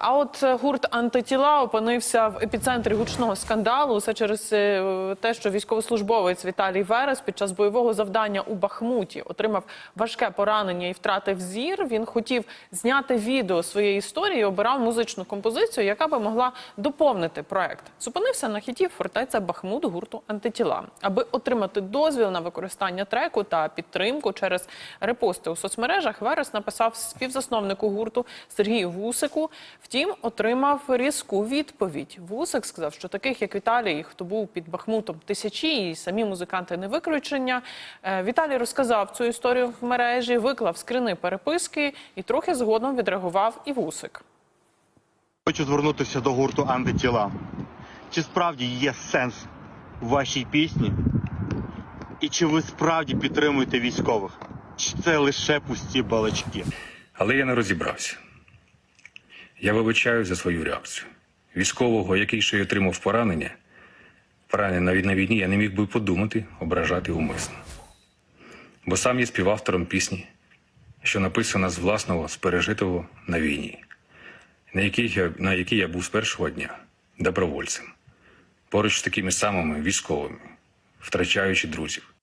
а от е, гурт антитіла опинився в епіцентрі гучного скандалу. Усе через е, те, що військовослужбовець Віталій Верес під час бойового завдання у Бахмуті отримав важке поранення і втратив зір. Він хотів зняти відео своєї історії, і обирав музичну композицію, яка би могла доповнити проект. Зупинився на хіті фортеця Бахмут гурту антитіла, аби отримати дозвіл на використання треку та підтримку через репости у соцмережах. Верес написав співзасновнику гурту Сергію Вусику. Втім, отримав різку відповідь. Вусик сказав, що таких як Віталій, хто був під Бахмутом тисячі, і самі музиканти не виключення. Е, Віталій розказав цю історію в мережі, виклав скрини переписки і трохи згодом відреагував і Вусик. Хочу звернутися до гурту антитіла. Чи справді є сенс у вашій пісні? І чи ви справді підтримуєте військових? Чи це лише пусті балачки? Але я не розібрався. Я вибачаю за свою реакцію. Військового, який ще й отримав поранення, поранення навіть на війні, я не міг би подумати, ображати умисно. Бо сам є співавтором пісні, що написана з власного спережитого на війні, на якій я, на якій я був з першого дня добровольцем, поруч з такими самими військовими, втрачаючи друзів.